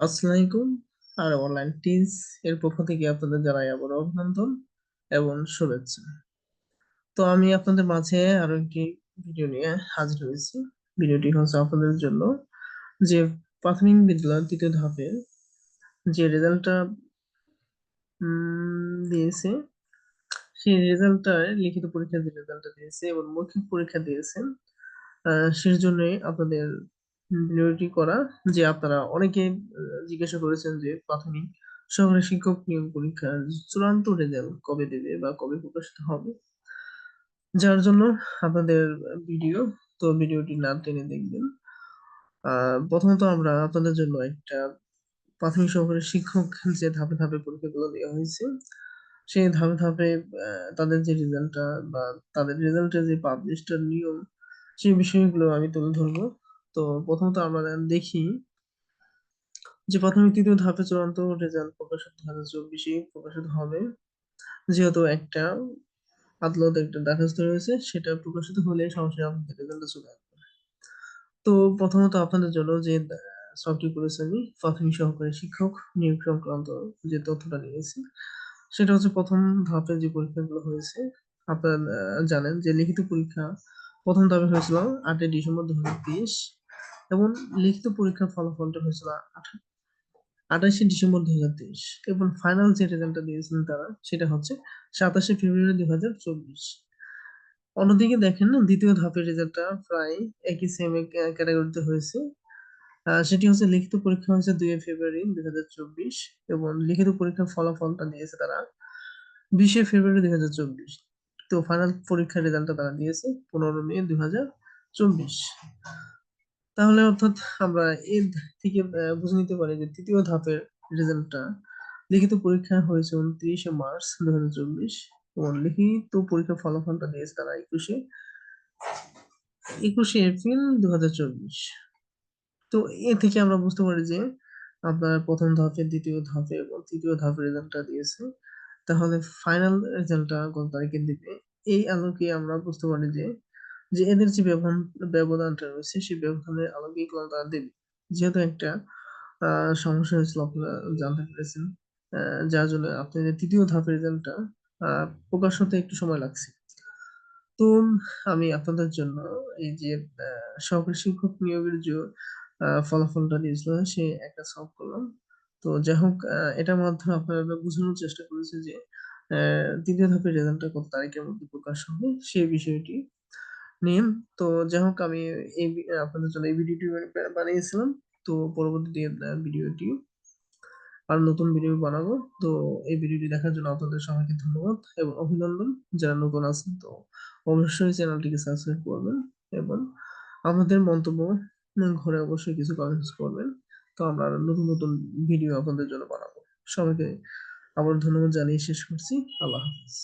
আসসালামু আলাইকুম আর অনলাইন টিজ এর পক্ষ থেকে আপনাদের জানাই আবার অভিনন্দন এবং শুভেচ্ছা। তো আমি আপনাদের মাঝে আরও একটি ভিডিও নিয়ে হাজির হয়েছি। ভিডিওটি হচ্ছে আপনাদের জন্য যে প্রাথমিক বিদ্যালয় তৃতীয় ধাপের যে রেজাল্টটা দিয়েছে, সেই রেজাল্টটা লিখিত পরীক্ষার যে রেজাল্টটা দিয়েছে এবং মৌখিক পরীক্ষা দিয়েছেন। সেই জন্যই আপনাদের ভিডিওটি করা যে আপনারা অনেকে জিজ্ঞাসা করেছেন যে, প্রাথমিক সহকারী শিক্ষক নিয়োগ পরীক্ষার চূড়ান্ত রেজাল্ট কবে দেবে বা কবে প্রকাশিত হবে? যার জন্য আপনাদের ভিডিও তো ভিডিওটি না টেনে দেখবেন। প্রথমত আমরা আপনাদের জন্য একটা প্রাথমিক সহকারী শিক্ষক যে ধাপে ধাপে পরীক্ষাগুলো দেওয়া হয়েছে, সেই ধাপে ধাপে তাদের যে রেজাল্টটা বা তাদের রেজাল্টের যে পাবলিশটার নিয়ম, সেই বিষয়গুলো আমি তুলে ধরবো। তো প্রথমত আমরা দেখি যে প্রাথমিক তৃতীয় ধাপে চূড়ান্ত রেজাল্ট প্রকাশিত দু হাজার চব্বিশে প্রকাশিত হবে। যেহেতু একটা আদালত একটা দরখাস্ত রয়েছে, সেটা প্রকাশিত হলে সরাসরি আপনাদের রেজাল্ট চলে আসবে। তো প্রথমত আপনাদের জন্য যে সবটি করেছে আমি, প্রাথমিক সহকারী শিক্ষক নিয়োগ সংক্রান্ত যে তথ্যটা নিয়েছি, সেটা হচ্ছে প্রথম ধাপে যে পরীক্ষাগুলো হয়েছে, আপনারা জানেন যে লিখিত পরীক্ষা প্রথম ধাপে হয়েছিল আটই ডিসেম্বর দুহাজার তেইশ এবং লিখিত পরীক্ষার ফলাফলটা হয়েছিল আঠাশে ডিসেম্বর দু হাজার তেইশ এবং ফাইনাল যে রেজাল্টটা দিয়েছিলেন তারা, সেটা হচ্ছে সাতাশে ফেব্রুয়ারি দু হাজার চব্বিশ। অন্যদিকে দেখেন দ্বিতীয় ধাপের রেজাল্টটা প্রায় একই সেম ক্যাটাগরিতে হয়েছে। সেটি হচ্ছে লিখিত পরীক্ষা হয়েছে দুই ফেব্রুয়ারি দুই হাজার চব্বিশ এবং লিখিত পরীক্ষার ফলাফলটা দিয়েছে তারা বিশে ফেব্রুয়ারি দুই হাজার চব্বিশ। তো ফাইনাল পরীক্ষার রেজাল্টটা তারা দিয়েছে পনেরো মে দুই হাজার চব্বিশ। তাহলে অর্থাৎ আমরা এর থেকে বুঝে নিতে পারি যে তৃতীয় ধাপের রেজাল্টটা লিখিত পরীক্ষা হয়েছে উনত্রিশে মার্চ দু হাজার চব্বিশ এবং লিখিত পরীক্ষার ফলাফলটা দিয়েছে তারা একুশে একুশে এপ্রিল দু হাজার চব্বিশ। তো এ থেকে আমরা বুঝতে পারি যে আপনার প্রথম ধাপে, দ্বিতীয় ধাপে এবং তৃতীয় ধাপের রেজাল্টটা দিয়েছে। তাহলে ফাইনাল রেজাল্টটা কত তারিখে দিবে এই আলোকে আমরা বুঝতে পারি যে যে এদের যে ব্যবধান ব্যবধানটা রয়েছে সেই ব্যবধানে আলোকেই তারা যেহেতু একটা সমস্যা হয়েছিল, আপনারা জানতে পেরেছেন। যার জন্য আপনাদের তৃতীয় ধাপের রেজাল্টটা প্রকাশ হতে একটু সময় লাগছে। তো আমি আপনাদের জন্য এই যে সহকারী শিক্ষক নিয়োগের যে ফলাফলটা দিয়েছিল, সে একটা সলভ করলাম। তো যাই হোক এটার মাধ্যমে আপনারা বোঝানোর চেষ্টা করেছে যে তৃতীয় ধাপের রেজাল্টটা কত তারিখের মধ্যে প্রকাশ হবে সেই বিষয়টি নিয়ে তো যাই হোক আমি এই আপনাদের জন্য এই ভিডিওটি বানিয়েছিলাম। তো পরবর্তী ভিডিওটি আর নতুন ভিডিও বানাবো। তো এই ভিডিওটি দেখার জন্য আপনাদের সবাইকে ধন্যবাদ এবং অভিনন্দন। যারা নতুন আছেন, তো অবশ্যই চ্যানেলটিকে সাবস্ক্রাইব করবেন এবং আমাদের মন্তব্য ঘরে অবশ্যই কিছু কমেন্টস করবেন। তো আমরা নতুন নতুন ভিডিও আপনাদের জন্য বানাবো। সবাইকে আবার ধন্যবাদ জানিয়ে শেষ করছি। আল্লাহ হাফিজ।